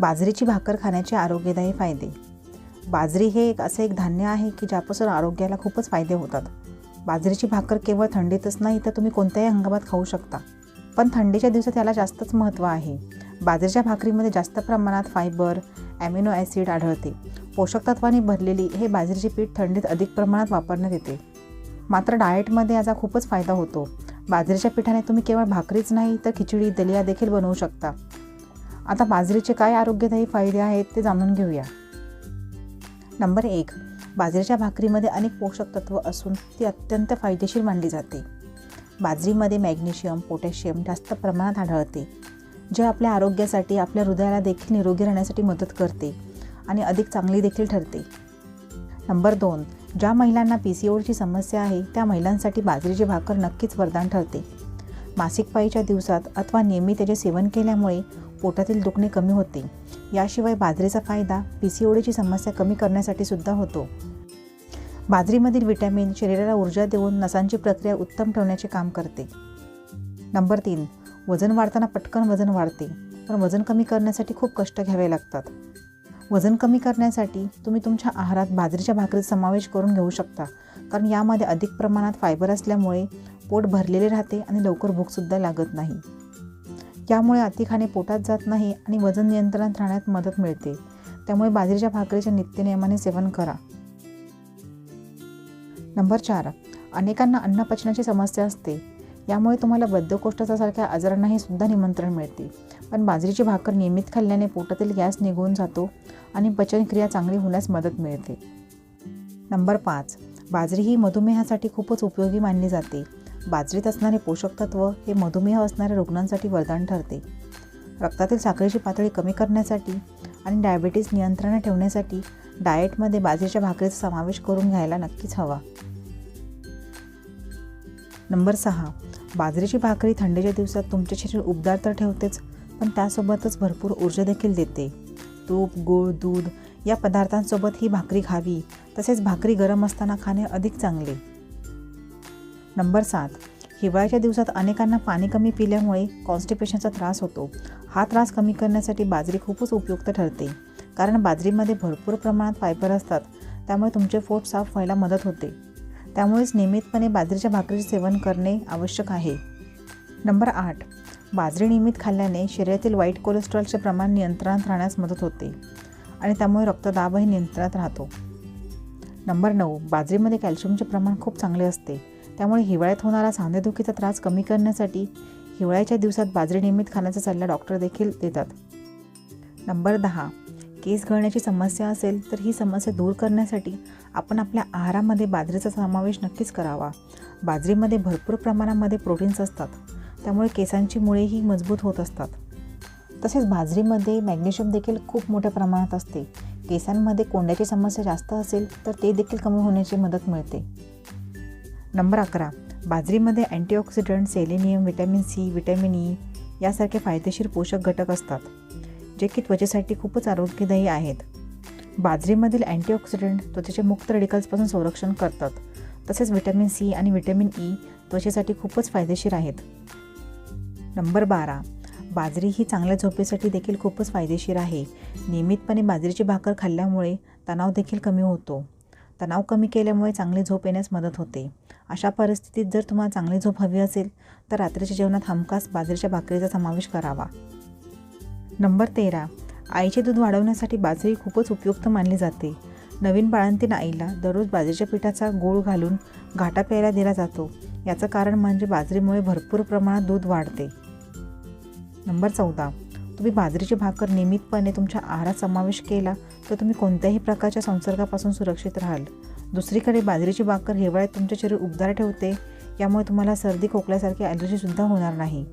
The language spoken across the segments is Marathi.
बाजरीची भाकर खाण्याचे आरोग्यदायी फायदे. बाजरी हे एक असे एक धान्य आहे की ज्यापासून आरोग्याला खूपच फायदे होतात. बाजरीची भाकर केवळ थंडीतच नाही तर तुम्ही कोणत्याही हंगामात खाऊ शकता. पण थंडीच्या दिवसात याला जास्तच महत्त्व आहे. बाजरीच्या भाकरीमध्ये जास्त प्रमाणात फायबर ॲमिनो ॲसिड आढळते. पोषक तत्वांनी भरलेली हे बाजरीचे पीठ थंडीत अधिक प्रमाणात वापरण्यात येते. मात्र डाएटमध्ये याचा खूपच फायदा होतो. बाजरीच्या पिठाने तुम्ही केवळ भाकरीच नाही तर खिचडी दलिया देखील बनवू शकता. आता बाजरीचे काय आरोग्यदायी फायदे आहेत ते जाणून घेऊया. नंबर एक बाजरीच्या भाकरीमध्ये अनेक पोषक तत्व असून ती अत्यंत फायदेशीर मानली जाते. बाजरीमध्ये मॅग्नेशियम पोटॅशियम जास्त प्रमाणात आढळते जे आपल्या आरोग्यासाठी आपल्या हृदयाला देखील निरोगी राहण्यासाठी मदत करते आणि अधिक चांगली देखील ठरते. नंबर दोन ज्या महिलांना पी सी ओडची समस्या आहे त्या महिलांसाठी बाजरीची भाकर नक्कीच वरदान ठरते. मासिक पाळीच्या दिवसात अथवा नेहमी त्याचे सेवन केल्यामुळे पोटातील दुखणे कमी होते. याशिवाय बाजरीचा फायदा पी सी ओडीची समस्या कमी करण्यासाठी सुद्धा होतो. बाजरीमधील विटॅमिन शरीराला ऊर्जा देऊन नसांची प्रक्रिया उत्तम ठेवण्याचे काम करते. नंबर तीन वजन वाढताना पटकन वजन वाढते. पण वजन कमी करण्यासाठी खूप कष्ट घ्यावे लागतात. वजन कमी करण्यासाठी तुम्ही तुमच्या आहारात बाजरीच्या भाकरीत समावेश करून घेऊ शकता. कारण यामध्ये अधिक प्रमाणात फायबर असल्यामुळे पोट भरलेले राहते आणि लवकर भूकसुद्धा लागत नाही. यामुळे अति खाणे पोटात जात नाही आणि वजन नियंत्रणात राहण्यात मदत मिळते. त्यामुळे बाजरीच्या भाकरीचे नित्यनियमाने सेवन करा. नंबर चार. अनेकांना अन्न पचनाची समस्या असते. यामुळे तुम्हाला बद्धकोष्ठासारख्या आजारांनाही सुद्धा निमंत्रण मिळते. पण बाजरीची भाकर नियमित खाल्ल्याने पोटातील गॅस निघून जातो आणि पचनक्रिया चांगली होण्यास मदत मिळते. नंबर पाच. बाजरी ही मधुमेहासाठी खूपच उपयोगी मानली जाते. बाजरीत असणारे पोषक तत्व हे मधुमेह असणाऱ्या रुग्णांसाठी वरदान ठरते. रक्तातील साखरेची पातळी कमी करण्यासाठी आणि डायबिटीज नियंत्रणात ठेवण्यासाठी डाएटमध्ये बाजरीच्या भाकरीचा समावेश करून घ्यायला नक्कीच हवा. नंबर सहा. बाजरीची भाकरी थंडीच्या दिवसात तुमचे शरीर उबदार तर ठेवतेच पण त्यासोबतच भरपूर ऊर्जा देखील देते. तूप गूळ दूध या पदार्थांसोबत ही भाकरी खावी तसेच भाकरी गरम असताना खाणे अधिक चांगले. नंबर सात. हिवाळ्याच्या दिवसात अनेकांना पाणी कमी पिल्यामुळे कॉन्स्टिपेशनचा त्रास होतो. हा त्रास कमी करण्यासाठी बाजरी खूपच उपयुक्त ठरते. कारण बाजरीमध्ये भरपूर प्रमाणात फायबर असतात. त्यामुळे तुमचे पोट साफ व्हायला मदत होते. त्यामुळेच नियमितपणे बाजरीच्या भाकरीचे सेवन करणे आवश्यक आहे. नंबर आठ. बाजरी नियमित खाल्ल्याने शरीरातील वाईट कोलेस्ट्रॉलचे प्रमाण नियंत्रणात राहण्यास मदत होते. आणि त्यामुळे रक्तदाबही नियंत्रणात राहतो. नंबर नऊ. बाजरीमध्ये कॅल्शियमचे प्रमाण खूप चांगले असते. त्यामुळे हिवाळ्यात होणारा सांधेदुखीचा त्रास कमी करण्यासाठी हिवाळ्याच्या दिवसात बाजरी नियमित खाण्याचा सल्ला डॉक्टर देखील देतात. नंबर दहा केस गळण्याची समस्या असेल तर ही समस्या दूर करण्यासाठी आपण आपल्या आहारामध्ये बाजरीचा समावेश नक्कीच करावा. बाजरीमध्ये भरपूर प्रमाणामध्ये प्रोटीन्स असतात. त्यामुळे केसांची मुळेही मजबूत होत असतात. तसेच बाजरीमध्ये मॅग्नेशियम देखील खूप मोठ्या प्रमाणात असते. केसांमध्ये कोंड्याची समस्या जास्त असेल तर ते देखील कमी होण्याची मदत मिळते. नंबर अकरा बाजरीमध्ये antioxidant selenium vitamin C vitamin E यासारखे फायदेशीर पोषक घटक असतात जे की त्वचेसाठी खूपच आरोग्यदायी आहेत. बाजरीमधील अँटीऑक्सिडंट त्वचेचे मुक्त रेडिकल्सपासून संरक्षण करतात. तसेच व्हिटॅमिन सी आणि व्हिटॅमिन ई त्वचेसाठी खूपच फायदेशीर आहेत. नंबर बारा बाजरी ही चांगल्या झोपेसाठी देखील खूपच फायदेशीर आहे. नियमितपणे बाजरीची भाकर खाल्ल्यामुळे तणाव देखील कमी होतो. तणाव कमी केल्यामुळे चांगली झोप येण्यास मदत होते. अशा परिस्थितीत जर तुम्हाला चांगली झोप हवी असेल तर रात्रीच्या जेवणात हमखास बाजरीच्या भाकरीचा समावेश करावा. नंबर तेरा. आईचे दूध वाढवण्यासाठी बाजरी खूपच उपयुक्त मानली जाते. नवीन बाळंतीन आईला दररोज बाजरीच्या पिठाचा गूळ घालून घाटा प्यायला दिला जातो. याचं कारण म्हणजे बाजरीमुळे भरपूर प्रमाणात दूध वाढते. नंबर चौदा. तुम्ही बाजरीची भाकर नियमितपणे तुमच्या आहारात समावेश केला तर तुम्ही कोणत्याही प्रकारच्या संसर्गापासून सुरक्षित राहाल. दुसरीकडे बाजरीची भाकर हिवाळ्यात तुमचे शरीर उबदार ठेवते यामुळे तुम्हाला सर्दी खोकल्यासारखी ॲलर्जीसुद्धा होणार नाही.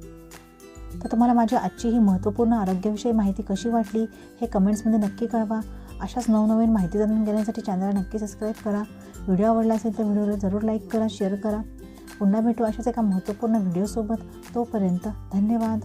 तर तुम्हाला माझी आजची ही महत्त्वपूर्ण आरोग्याविषयी माहिती कशी वाटली हे कमेंट्समध्ये नक्की कळवा. अशाच नवनवीन माहिती जाणून घेण्यासाठी चॅनलला नक्की सबस्क्राईब करा. व्हिडिओ आवडला असेल तर व्हिडिओला जरूर लाईक करा शेअर करा. पुन्हा भेटू अशाच एका महत्त्वपूर्ण व्हिडिओसोबत तोपर्यंत धन्यवाद.